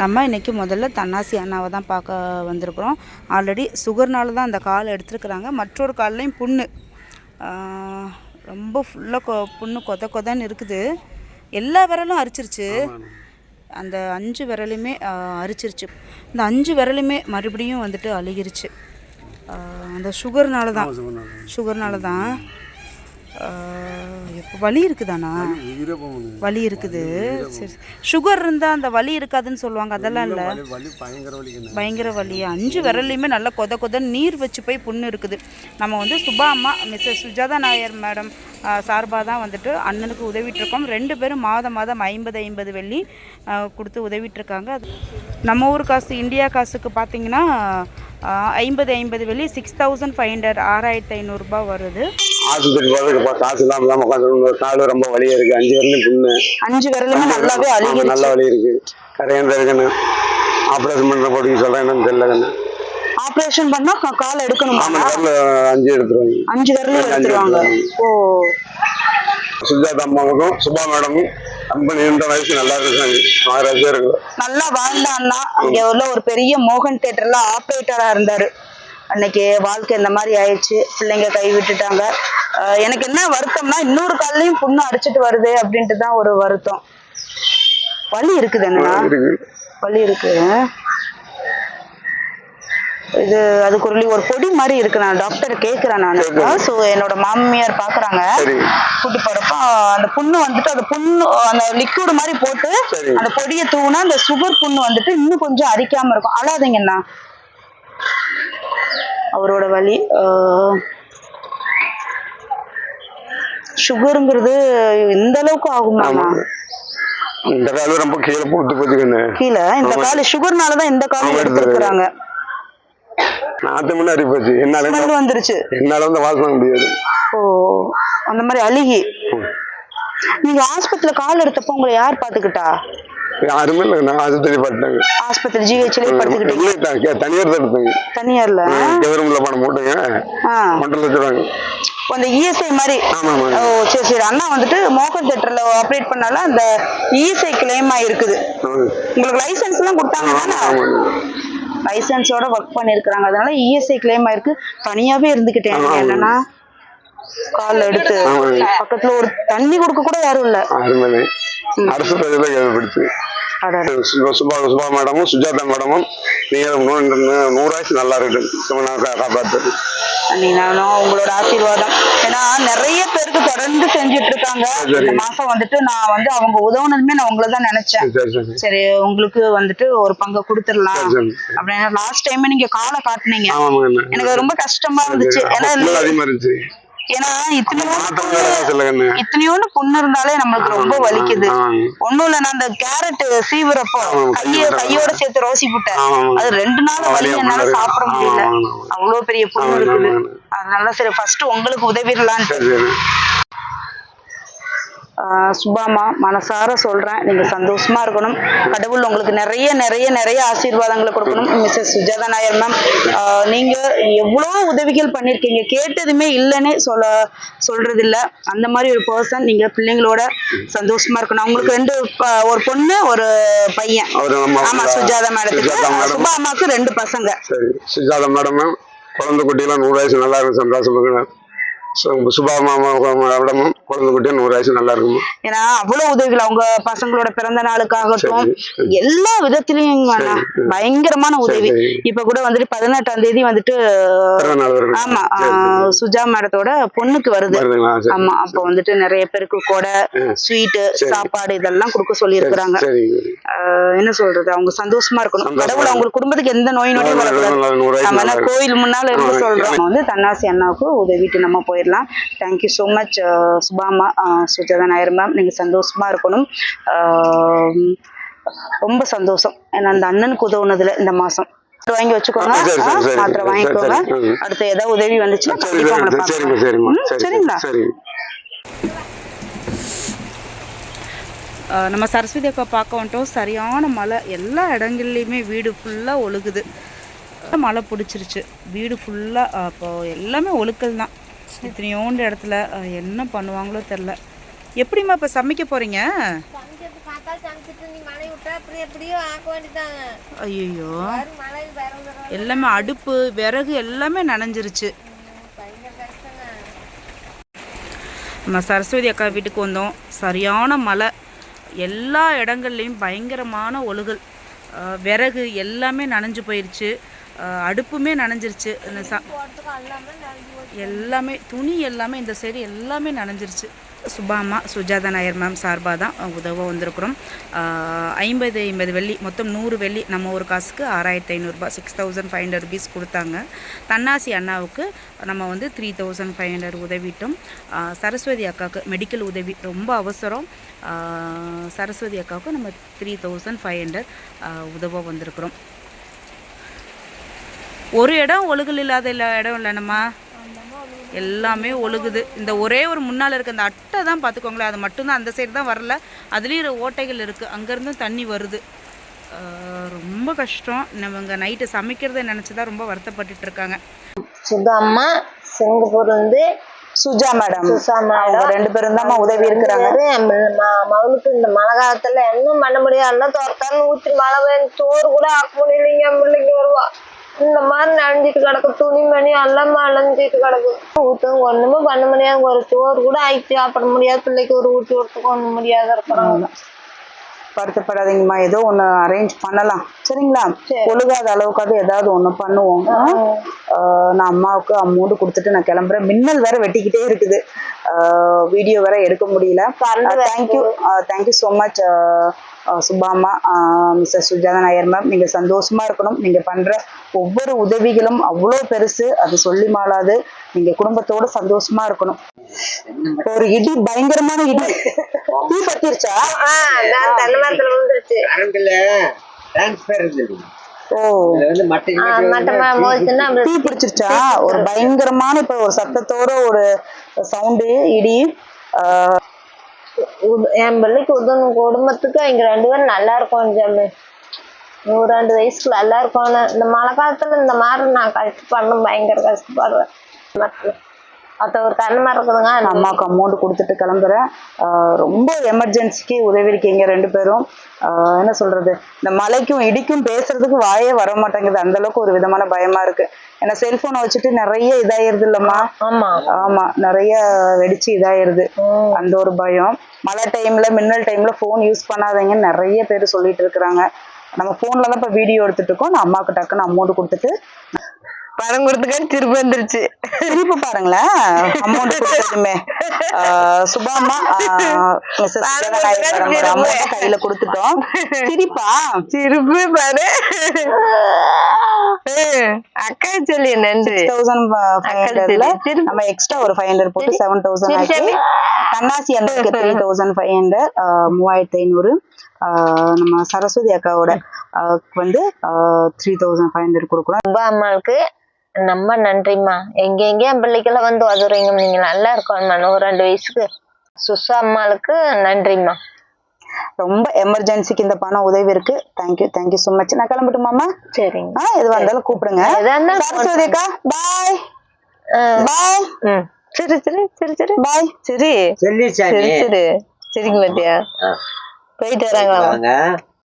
நம்ம இன்றைக்கி முதல்ல தன்னாசி அண்ணாவை தான் பார்க்க வந்திருக்கிறோம். ஆல்ரெடி சுகர்னால தான் அந்த கால் எடுத்துருக்குறாங்க. மற்றொரு கால்லையும் புண்ணு. ரொம்ப ஃபுல்லாக கொ புண்ணு கொத கொதன்னு இருக்குது. எல்லா விரலும் அரிச்சிருச்சு. அந்த அஞ்சு விரலுமே ஆஹ், அரிச்சிருச்சு. இந்த அஞ்சு விரலுமே மறுபடியும் வந்துட்டு அழுகிருச்சு. அந்த சுகர்னால தான். சுகர்னால தான். வலி போகணும் வலி இருக்குது. சரி சுகர் இருந்தால் அந்த வலி இருக்காதுன்னு சொல்லுவாங்க அதெல்லாம் இல்லை பயங்கர வலி அஞ்சு விரல்லையுமே நல்லா கொத கொத நீர் வச்சு போய் புண்ணு இருக்குது. நம்ம வந்து சுபா அம்மா மிஸ்ஸஸ் சுஜாதா நாயர் மேடம் சார்பாக தான் வந்துட்டு அண்ணனுக்கு உதவிட்டு இருக்கோம் ரெண்டு பேரும் மாதம் மாதம் ஐம்பது ஐம்பது வெள்ளி கொடுத்து உதவிட்டு இருக்காங்க அது நம்ம ஊர் காசு இந்தியா காசுக்கு பார்த்தீங்கன்னா ஐம்பது ஐம்பது வெள்ளி சிக்ஸ் தௌசண்ட் ஃபைவ் ஹண்ட்ரட் ஆறாயிரத்தி ஐநூறுரூபா வருது. ஆஸ்பத்திரி போகிறதுக்கு இப்போ காசு இல்லாமல் இல்லாமல் உட்காந்து கால் ரொம்ப வலியாக இருக்குது அஞ்சு வரலையும் புண்ணு. அஞ்சு விரலுமே நல்லாவே அழுகிருச்சு. நல்ல வலி இருக்குது கரையாந்த இருக்குன்னு ஆப்ரேஷன் பண்ணுற போட்டிங்க சொல்கிறேன் என்னன்னு தெரியல ஆப்ரேஷன் பண்ணால் கால் எடுக்கணுமா? வரல அஞ்சு எடுத்துருவாங்க. அஞ்சு அஞ்சு எடுத்துருவாங்க. ஓ. சுஜாதா அம்மாவுக்கும் சுபா மேடமும் கம்பெனி இருந்த வயசு நல்லா இருக்காங்க மகாராஜா இருக்கு நல்லா வாழ்ந்த அண்ணா. இங்க உள்ள ஒரு பெரிய மோகன் தேட்டர்ல ஆப்ரேட்டரா இருந்தாரு. அன்னைக்கு வாழ்க்கை இந்த மாதிரி ஆயிடுச்சு. பிள்ளைங்க கை விட்டுட்டாங்க. எனக்கு என்ன வருத்தம்னா இன்னொரு கால்லையும் புண்ணு அடிச்சிட்டு வருது அப்படின்ட்டு தான் ஒரு வருத்தம். வலி இருக்குது இருக்கு வலி இருக்கு இது அதுக்கு ஒரு ஒரு பொடி மாதிரி இருக்கு நான் டாக்டர் கேட்கிறேன் நான். ஸோ என்னோட மாமியார் பாக்குறாங்க. கூட்டி போறப்ப அந்த புண்ணு வந்துட்டு அந்த புண்ணு அந்த லிக்விட் மாதிரி போட்டு. அந்த பொடியை தூவுனா அந்த சுகர் புண்ணு வந்துட்டு இன்னும் கொஞ்சம் அரிக்காம இருக்கும். அழாதீங்கண்ணா அவரோட வலி சுகருங்கிறது இந்த அளவுக்கு ஆமா. இந்த காலம் ரொம்ப கீழே போட்டு போச்சுக்கண்ணு கீழே? இந்த காலு சுகர்னால தான் இந்த காலம் எடுத்துருக்குறாங்க. நாத்து முன்னாடி போச்சு. என்னால வந்துருச்சு. என்னால வந்து வாச முடியாது. ஓ அந்த மாதிரி அழுகி. நீங்க ஆஸ்பத்திரியில கால் எடுத்தப்போ உங்களை யார் பாத்துக்கிட்டா யாருமே இல்லை நான் ஆஸ்பத்திரி பட்டாங்க ஆஸ்பத்திரி ஜிஹெச்லயே படுத்துக்கிட்டீங்க தனியார் தான் எடுத்தாங்க. தனியார்ல? கவர்மெண்ட்ல பணம் போட்டுங்க ஒன்றரை லட்சம் அந்த இஎஸ்ஐ மாதிரி ஆமா ஆமா ஓ சரி சரி அண்ணா வந்துட்டு மோகன் தேட்டர்ல ஆப்ரேட் பண்ணால அந்த இஎஸ்ஐ கிளைம் ஆயிருக்குது. உங்களுக்கு லைசென்ஸ் எல்லாம் கொடுத்தாங்க. லைசென்ஸோட ஒர்க் பண்ணிருக்காங்க அதனால இஎஸ்ஐ கிளைம் ஆயிருக்கு தனியாவே இருந்துகிட்டேன். என்னன்னா கால் எடுத்து. பக்கத்துல ஒரு தண்ணி கொடுக்க கூட யாரும் இல்ல. அரசு. சுபா சுபா மேடமும் சுஜாதா மேடமும் நீங்க நூ- நூ- நூறாயிரம் நல்லா இருக்கு காப்பாத்து நீ நானும் உங்களோட ஆசீர்வாதம். ஏன்னா நிறைய பேருக்கு தொடர்ந்து செஞ்சுட்டு இருக்காங்க. இந்த மாசம் வந்துட்டு நான் வந்து அவங்க உதவுனதுமே நான் உங்களை தான் நினைச்சேன். சரி உங்களுக்கு வந்துட்டு ஒரு பங்கை கொடுத்துடலாம். அப்படின்னு லாஸ்ட் டைம் நீங்க காலை காட்டுனீங்க. எனக்கு ரொம்ப கஷ்டமா இருந்துச்சு. ஏன்னா ஏன்னா இத்தனையோண்டு இத்தனையோண்டு புண்ணு இருந்தாலே நம்மளுக்கு ரொம்ப வலிக்குது. ஒண்ணும் இல்ல நான் அந்த கேரட் சீவுறப்போ கைய கையோட சேர்த்து ரோசி போட்டேன். அது ரெண்டு நாள் வலி என்னால. சாப்பிட முடியல. அவ்வளவு பெரிய புண்ணு இருக்குது. அதனால சரி ஃபர்ஸ்ட் உங்களுக்கு உதவிடலான்ட்டு. சுபாமா மனசார சொல்றேன். நீங்க சந்தோஷமா இருக்கணும். கடவுள் உங்களுக்கு நிறைய நிறைய நிறைய ஆசீர்வாதங்களை கொடுக்கணும். மிஸ்ஸஸ் சுஜாதா நாயர் மேம் நீங்க எவ்வளோ உதவிகள் பண்ணிருக்கீங்க கேட்டதுமே இல்லைன்னே சொல்ல சொல்றது இல்ல அந்த மாதிரி ஒரு பர்சன் நீங்க பிள்ளைங்களோட சந்தோஷமா இருக்கணும். உங்களுக்கு ரெண்டு ஒரு பொண்ணு ஒரு பையன். அவரு நம்ம ஆமா சுஜாதா மேடத்துக்கு மேடம். சுபா அம்மாக்கு ரெண்டு பசங்க. சரி சுஜாதா மேடமும் குழந்தை குட்டியெல்லாம் நூறு வயசு நல்லா இருக்கும் சந்தோஷம் சு- சுபா வயசு நல்லா இருக்கும்? ஏன்னா அவ்வளவு உதவிகள் அவங்க பசங்களோட பிறந்த நாளுக்காகட்டும். எல்லா விதத்திலயும். பயங்கரமான உதவி. இப்ப கூட வந்துட்டு பதினெட்டாம் தேதி வந்துட்டு. ஆமா சுஜா மேடத்தோட பொண்ணுக்கு வருது. ஆமா அப்ப வந்துட்டு நிறைய பேருக்கு கொடை ஸ்வீட்டு சரி. சாப்பாடு இதெல்லாம் கொடுக்க சொல்லி இருக்கிறாங்க என்ன சொல்றது? அவங்க சந்தோஷமா இருக்கணும். கடவுள் அவங்க குடும்பத்துக்கு எந்த நோய் நல்லா- வரக்கூடாது. கோயில் முன்னால இருந்து. சொல்றோம்? வந்து தன்னாசி அண்ணாவுக்கு உதவிட்டு நம்ம போயிடலாம். தேங்க்யூ ஸோ மச் சுபாமா ஆஹ் சுஜாதா நாயர் மேம் நீங்க சந்தோஷமா இருக்கணும். ஆஹ் ரொம்ப சந்தோஷம். ஏன்னா அந்த அண்ணனுக்கு உதவுனதுல இந்த மாசம். மாத்திரை வாங்கி வச்சுக்கோங்க. மாத்திரை வாங்கிக்கோங்க. அடுத்து ஏதாவது உதவி வந்துச்சுன்னா சரிங்களா? நம்ம சரஸ்வதி அக்கா பார்க்க வந்துட்டோம். சரியான மழை. எல்லா இடங்கள்லையுமே வீடு ஃபுல்லாக ஒழுகுது. மழை பிடிச்சிருச்சு. வீடு ஃபுல்லாக அப்போ எல்லாமே ஒழுக்கல் தான். இத்தனையோண்டு இடத்துல என்ன பண்ணுவாங்களோ தெரில. எப்படிம்மா இப்போ சமைக்க போகிறீங்க ஐயோ எல்லாமே அடுப்பு விறகு எல்லாமே நனைஞ்சிருச்சு. நம்ம சரஸ்வதி அக்கா வீட்டுக்கு வந்தோம். சரியான மழை. எல்லா இடங்கள்லையும் பயங்கரமான ஒழுகல். விறகு எல்லாமே நனைஞ்சு போயிடுச்சு அடுப்புமே நனைஞ்சிருச்சு. இந்த ச எல்லாமே துணி எல்லாமே இந்த சைடு எல்லாமே நனைஞ்சிருச்சு. சுபாமா சுஜாதா நாயர் மேம் சார்பாக தான் உதவ வந்திருக்கிறோம். ஐம்பது ஐம்பது வெள்ளி மொத்தம் நூறு வெள்ளி நம்ம ஒரு காசுக்கு ஆறாயிரத்தி ஐநூறுரூபா six thousand five hundred rupees கொடுத்தாங்க. தன்னாசி அண்ணாவுக்கு நம்ம வந்து த்ரீ தௌசண்ட் ஃபைவ் ஹண்ட்ரட் உதவிட்டோம். சரஸ்வதி அக்காவுக்கு மெடிக்கல் உதவி ரொம்ப அவசரம். சரஸ்வதி அக்காவுக்கு நம்ம த்ரீ தௌசண்ட் ஃபைவ் ஹண்ட்ரட் உதவ வந்திருக்கிறோம். ஒரு இடம் ஒழுகல் இல்லாத இல்ல இடம் இல்லைனம்மா. எல்லாமே ஒழுகுது. இந்த ஒரே ஒரு முன்னால் இருக்க அந்த அட்டை தான் பார்த்துக்கோங்களேன். அது மட்டும்தான் அந்த சைடு தான் வரல. அதுலேயும் ஓட்டைகள் இருக்குது அங்கேருந்தும் தண்ணி வருது. ஆஹ் ரொம்ப கஷ்டம். இவங்க நைட்டு சமைக்கிறத நினச்சி தான் ரொம்ப வருத்தப்பட்டுட்டு இருக்காங்க. சுதா அம்மா சிங்கப்பூர்ல இருந்து சுஜா மேடம். சுசா அவங்க ரெண்டு பேரும் தான் உதவி இருக்கிறாங்க. மகளுக்கு இந்த மழை காலத்துல ஒன்றும் பண்ண முடியாது எல்லாம் தோர்த்தாலும் ஊற்றி மழை பெய்யும் சோறு கூட ஆக்க முடியலைங்க இந்த மாதிரி நனைஞ்சிட்டு கிடக்கு துணிமணி எல்லாம் நனைஞ்சிட்டு கிடக்கு ஊற்றும் ஒண்ணுமே பண்ண முடியாது. ஒரு சோறு கூட ஆக்கி சாப்பிட முடியாது. பிள்ளைக்கு ஒரு ஊற்றி விட்டுக்க ஒண்ணும் முடியாத இருக்கிறாங்க வருத்தப்படாதீங்கம்மா. ஏதோ ஒன்று அரேஞ்ச் பண்ணலாம். சரிங்களா? ஒழுகாத அளவுக்காவது ஏதாவது ஒன்று பண்ணுவோம். நான் அம்மாவுக்கு அமௌண்ட் கொடுத்துட்டு நான் கிளம்புறேன். மின்னல் வேற வெட்டிக்கிட்டே இருக்குது. வீடியோ வேற எடுக்க முடியல. Thank you thank you so much சுபாமா mister Sujatha Nair ma'am நீங்கள் சந்தோஷமா இருக்கணும். நீங்கள் பண்ணுற ஒவ்வொரு உதவிகளும் அவ்வளோ பெருசு அது சொல்லி மாளாது. நீங்கள் குடும்பத்தோட சந்தோஷமா இருக்கணும். ஒரு இடி பயங்கரமான இடி. தீ பத்திருச்சா? தீ பிடிச்சிருச்சா ஒரு பயங்கரமான இப்ப ஒரு சத்தத்தோட ஒரு சவுண்டு இடி. என் பிள்ளைக்கு உதவும் குடும்பத்துக்கு இங்க ரெண்டு பேரும் நல்லா இருக்கும் ஜம்மு. நூறு ரெண்டு வயசுக்கு நல்லா இருக்கணும் இந்த மழை காலத்துல இந்த மாதிரி நான் கஷ்டப்படணும் பயங்கர கஷ்டப்படுறேன் மத்த ஒரு கண்ணு மரம் இருக்குதுங்க அந்த அம்மாவுக்கு அமௌண்ட் கொடுத்துட்டு கிளம்புறேன். ரொம்ப எமர்ஜென்சிக்கு உதவி இருக்கீங்க ரெண்டு பேரும். என்ன சொல்றது? இந்த மழைக்கும் இடிக்கும் பேசுறதுக்கு வாயே வர மாட்டேங்குது. அந்த அளவுக்கு ஒரு விதமான பயமா இருக்கு. ஏன்னா செல்போனை வச்சுட்டு நிறைய இதாயிருது இல்லம்மா? ஆமா. ஆமா நிறைய வெடிச்சு இதாயிருது. அந்த ஒரு பயம். மழை டைம்ல மின்னல் டைம்ல ஃபோன் யூஸ் பண்ணாதீங்கன்னு நிறைய பேர் சொல்லிட்டு இருக்கிறாங்க. நம்ம போன்ல தான் இப்ப வீடியோ எடுத்துட்டு இருக்கோம். நான் அம்மாவுக்கு டக்குன்னு அமௌண்ட் கொடுத்துட்டு பணம் கொடுத்துக்க திருப்பி வந்துருச்சு. திருப்பி பாருங்களேன். அமௌண்ட் கொடுத்ததுமே. சுபாமா அமௌண்ட் கையில கொடுத்துட்டோம். திருப்பா திருப்பி பாரு. அக்கா சொல்லி நன்றி. தௌசண்ட் ஃபைவ் ஹண்ட்ரட்ல. நம்ம எக்ஸ்ட்ரா ஒரு ஃபைவ் ஹண்ட்ரட் போட்டு செவன் தௌசண்ட். கண்ணாசி அண்ணனுக்கு த்ரீ தௌசண்ட் ஃபைவ் ஹண்ட்ரட் மூவாயிரத்தி ஐநூறு. நம்ம சரஸ்வதி அக்காவோட வந்து த்ரீ தௌசண்ட் ஃபைவ் ஹண்ட்ரட் கொடுக்குறோம் அப்பா அம்மாவுக்கு ரொம்ப நன்றிம்மா. எங்க எங்க என் பிள்ளைக்கெல்லாம் வந்து உதவுறீங்க நீங்க நல்லா இருக்கணும்மா ஒரு ரெண்டு வயசுக்கு சுசா அம்மாளுக்கு நன்றிம்மா. ரொம்ப எமர்ஜென்சிக்கு இந்த பணம் உதவி இருக்கு. தேங்க்யூ தேங்க்யூ ஸோ மச் நான் கிளம்பட்டுமாமா சரிங்க. ஆ எதுவாக இருந்தாலும் கூப்பிடுங்க. சரஸ்வதி அக்கா பாய் பாய். சரி சரி சரி சரி. பாய் சரி. சொல்லி சரி சரி. சரிங்க பாத்தியா? போயிட்டு வராங்களா வாங்க